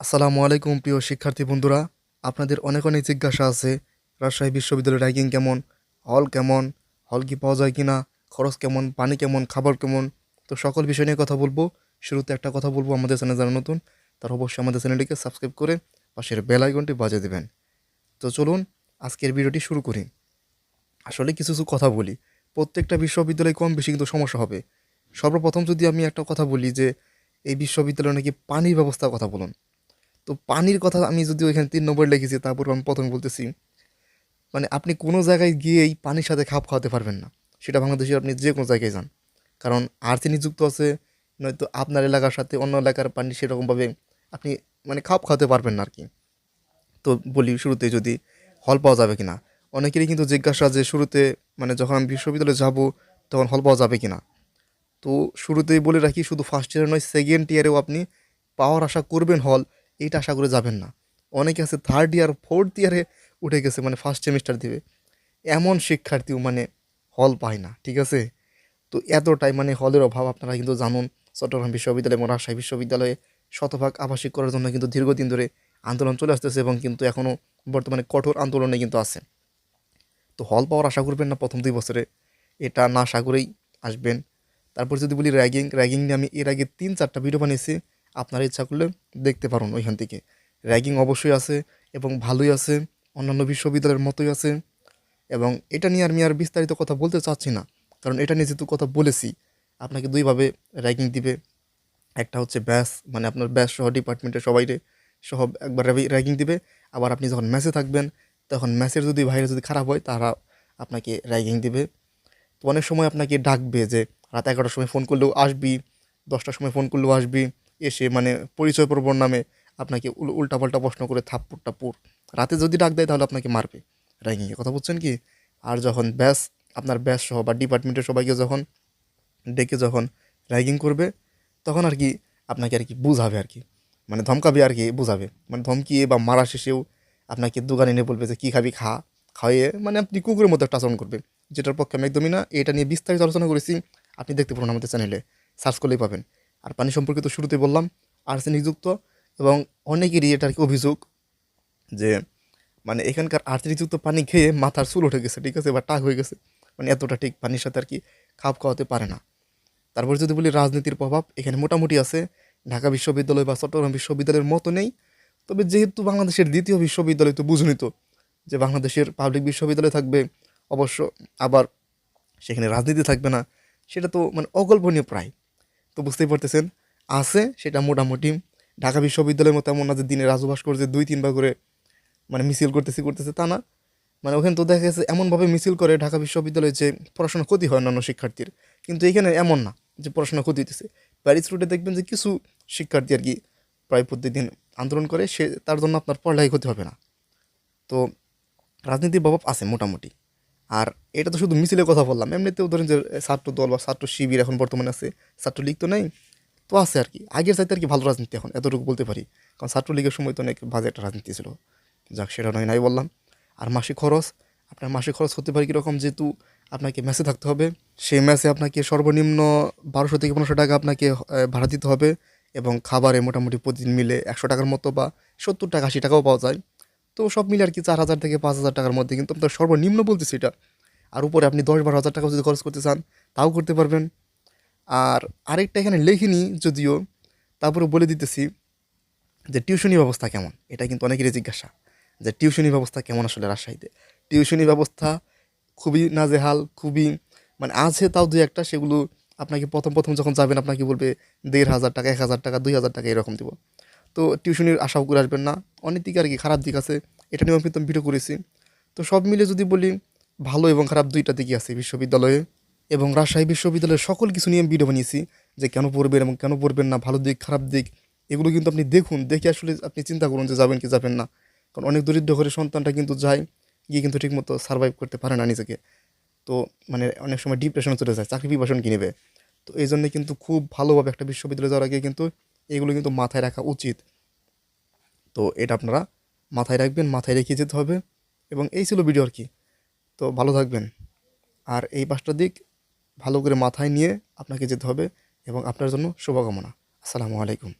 আসসালামু আলাইকুম, প্রিয় শিক্ষার্থী বন্ধুরা। আপনাদের অনেক অনেক জিজ্ঞাসা আছে, রাজশাহী বিশ্ববিদ্যালয়ের র্যাঙ্কিং কেমন হল কেমন হল কি পাওয়া যায় কি না খরচ কেমন, পানি কেমন, খাবার কেমন, তো সকল বিষয় নিয়ে কথা বলব। শুরুতে একটা কথা বলব, আমাদের চ্যানেল যারা নতুন, তার অবশ্যই আমাদের চ্যানেলটিকে সাবস্ক্রাইব করে পাশের বেল আইকনটি বাজিয়ে দেবেন। তো চলুন, আজকের ভিডিওটি শুরু করি। আসলে কিছু কিছু কথা বলি। প্রত্যেকটা বিশ্ববিদ্যালয়ে কম বেশি কিন্তু সমস্যা হবে। সর্বপ্রথম যদি আমি একটা কথা বলি যে, এই বিশ্ববিদ্যালয়ে নাকি পানির ব্যবস্থার কথা বলুন। তো পানির কথা আমি যদি ওইখানে তিন নম্বর লিখেছি, তারপর আমি প্রথমে বলতেছি মানে আপনি কোনো জায়গায় গিয়েই পানির সাথে খাপ খাওয়াতে পারবেন না। সেটা বাংলাদেশের আপনি যে কোনো জায়গায় যান। কারণ আর্থে নিযুক্ত আছে, নয়তো আপনার এলাকার সাথে অন্য এলাকার পানি সেরকমভাবে আপনি মানে খাপ খাওয়াতে পারবেন না আর কি তো বলি শুরুতে যদি হল পাওয়া যাবে কি না অনেকেরই কিন্তু জিজ্ঞাসা যে শুরুতে মানে যখন আমি বিশ্ববিদ্যালয়ে যাব, তখন হল পাওয়া যাবে কি না তো শুরুতেই বলে রাখি, শুধু ফার্স্ট ইয়ারে নয় সেকেন্ড ইয়ারেও আপনি পাওয়ার আশা করবেন হল। এইটা আশা করে যাবেন না। অনেকে আছে থার্ড ইয়ার ফোর্থ ইয়ারে উঠে গেছে মানে ফার্স্ট সেমিস্টার দিবে। এমন শিক্ষার্থীও মানে হল পায় না, ঠিক আছে? তো এতটাই মানে হলের অভাব আপনারা কিন্তু জানুন, চট্টগ্রাম বিশ্ববিদ্যালয় এবং রাজশাহী বিশ্ববিদ্যালয়ে শতভাগ আবাসিক করার জন্য কিন্তু দীর্ঘদিন ধরে আন্দোলন চলে আসতেছে এবং কিন্তু এখনও বর্তমানে কঠোর আন্দোলনে কিন্তু আছে। তো হল পাওয়ার আশা করবেন না প্রথম দুই বছরে, এটা না আশা করেই আসবেন। তারপর যদি বলি র্যাগিং র্যাগিং নিয়ে আমি এর আগে তিন, চারটা ভিডিও বানিয়েছি। আপনারা ইচ্ছা করলে দেখতে পারুন ওইখান থেকে। র্যাগিং অবশ্যই আছে এবং ভালোই আছে, অন্যান্য বিশ্ববিদ্যালয়ের মতোই আছে এবং এটা নিয়ে আমি আর বিস্তারিত কথা বলতে চাচ্ছি না, কারণ এটা নিয়ে যেহেতু কথা বলেছি, আপনাকে দুইভাবে র্যাগিং দিবে। একটা হচ্ছে ব্যাস মানে আপনার ব্যাস সহ ডিপার্টমেন্টের সবাইরে সহ একবার র্যাগিং দিবে। আবার আপনি যখন ম্যাচে থাকবেন, তখন ম্যাচের যদি বাইরে যদি খারাপ হয়, তারা আপনাকে র্যাগিং দিবে। তো অনেক সময় আপনাকে ডাকবে যে, রাত এগারোটার সময় ফোন করলেও আসবি, দশটার সময় ফোন করলেও আসবি এসে মানে পরিচয় পর্বর নামে আপনাকে উল- উল্টাপাল্টা প্রশ্ন করে থাপ্পড় টাপ্পড় রাতে যদি ডাক দেয় তাহলে আপনাকে মারবে। র্যাগিংয়ে কথা বলছেন কি? আর যখন ব্যাস, আপনার ব্যাস সহ বা ডিপার্টমেন্টের সবাইকে যখন ডেকে যখন র্যাগিং করবে, তখন আর কি আপনাকে আর কি বুঝাবে আর কি। মানে ধমকাবে আর কি, বুঝাবে। মানে ধমকিয়ে বা মারা শেষেও আপনাকে দোকানে এনে বলবে যে, কী খাবি? খা। খাইয়ে মানে আপনি কুকুরের মতো একটা আচরণ করবে। যেটার পক্ষে আমি একদমই না, এটা নিয়ে বিস্তারিত আলোচনা করেছি। আপনি দেখতে পারেন আমাদের চ্যানেলে। সার্চ করলেই পাবেন। আর পানি সম্পর্কে তো শুরুতে বললাম, আর্সেনিক যুক্ত এবং অনেকেরই এটা আর কি অভিযোগ যে মানে এখানকার আর্সেনিকযুক্ত পানি খেয়ে মাথার চুল উঠে গেছে, ঠিক আছে, বা টাক হয়ে গেছে মানে এতটা ঠিক পানির সাথে আর কি খাপ খাওয়াতে পারে না। তারপর যদি বলি রাজনীতির প্রভাব, এখানে মোটামুটি আছে, ঢাকা বিশ্ববিদ্যালয় বা চট্টগ্রাম বিশ্ববিদ্যালয়ের মতো নেই, তবে যেহেতু বাংলাদেশের দ্বিতীয় বিশ্ববিদ্যালয় তো বুঝুনি তো যে বাংলাদেশের পাবলিক বিশ্ববিদ্যালয় থাকবে, অবশ্য আবার সেখানে রাজনীতি থাকবে না, সেটা তো মানে অকল্পনীয় প্রায়। তো বুঝতেই পারতেছেন, আছে, সেটা মোটামুটি। ঢাকা বিশ্ববিদ্যালয়ের মতো এমন না যে দিনে রাজু ভাস্কর্যে দুই, তিনবার করে মানে মিছিল করতেছি, করতেছে, তা না। মানে ওখানে তো দেখা গেছে এমনভাবে মিছিল করে ঢাকা বিশ্ববিদ্যালয়ে যে পড়াশোনা ক্ষতি হয় অন্যান্য শিক্ষার্থীর। কিন্তু এখানে এমন না যে পড়াশোনা ক্ষতি হইতেছে। প্যারিস রুটে দেখবেন যে কিছু শিক্ষার্থী আর কি প্রায় প্রত্যেকদিন আন্দোলন করে, সে, তার জন্য আপনার পড়ালেখা ক্ষতি হবে না। তো রাজনীতির প্রভাব আছে মোটামুটি। আর এটা তো শুধু মিছিলের কথা বললাম। এমনিতেও ধরেন যে ছাত্র দল বা ছাত্র শিবির এখন বর্তমানে আছে ছাত্রলীগ তো নেই। তো আছে আর কি। আগের চাইতে আর কি ভালো রাজনীতি এখন, এতটুকু বলতে পারি। কারণ ছাত্রলীগের সময় তো অনেক বাজে একটা রাজনীতি ছিল। যাক, সেটা নয়, নাই বললাম। আর মাসিক খরচ? আপনার মাসিক খরচ হতে পারে কীরকম? যেহেতু আপনাকে ম্যাচে থাকতে হবে, সেই ম্যাচে আপনাকে সর্বনিম্ন বারোশো থেকে পনেরোশো টাকা আপনাকে ভাড়া দিতে হবে। এবং খাবারে মোটামুটি প্রতিদিন মিলে একশো টাকার মতো বা সত্তর টাকা আশি টাকাও পাওয়া যায়। তো সব মিলে আর কি চার হাজার থেকে পাঁচ হাজার টাকার মধ্যে, কিন্তু আপনার সর্বনিম্ন বলতেছি এটা। আর উপরে আপনি দশ বারো হাজার টাকা যদি খরচ করতে চান, তাও করতে পারবেন। আর আরেকটা এখানে লেখিনি যদিও, তারপরে বলে দিতেছি যে টিউশনি ব্যবস্থা কেমন? এটা কিন্তু অনেকেরই জিজ্ঞাসা যে টিউশনি ব্যবস্থা কেমন আসলে রাজশাহীতে? টিউশনি ব্যবস্থা খুবই নাজেহাল, খুবই মানে আছে তাও দুই একটা, সেগুলো আপনাকে প্রথম প্রথম যখন যাবেন, আপনাকে বলবে দেড় হাজার টাকা, এক হাজার টাকা, দুই হাজার টাকা এরকম দিব। তো টিউশনির আশাও করে আসবেন না। অনেক দিকে আর কি খারাপ দিক আছে। এটা নিয়েও কিন্তু ভিডিও করেছি। তো সব মিলে যদি বলি, ভালো এবং খারাপ দুইটা দিকই আছে বিশ্ববিদ্যালয়ে এবং রাজশাহী বিশ্ববিদ্যালয়ের সকল কিছু নিয়ে ভিডিও বানিয়েছি যে কেন পড়বেন এবং কেন পড়বেন না, ভালো দিক, খারাপ দিক, এগুলো কিন্তু আপনি দেখুন, দেখে আসলে আপনি চিন্তা করুন যে যাবেন কি যাবেন না। কারণ অনেক দরিদ্র ঘরের সন্তানটা কিন্তু যায়, গিয়ে কিন্তু ঠিকমতো সার্ভাইভ করতে পারে না নিজেকে। তো মানে অনেক সময় ডিপ্রেশনে চলে যায়, চাকরি পিপাসন কি নেবে। তো এই জন্য কিন্তু খুব ভালোভাবে একটা বিশ্ববিদ্যালয়ে যাওয়ার আগে কিন্তু এগুলো কিন্তু মাথায় রাখা উচিত। তো এটা আপনারা মাথায় রাখবেন, মাথায় রেখে যেতে হবে এবং এই ছিল ভিডিও আর কি। তো ভালো থাকবেন। আর এই পাঁচটা দিক ভালো করে মাথায় নিয়ে আপনাকে যেতে হবে এবং আপনার জন্য শুভকামনা। আসসালামু আলাইকুম।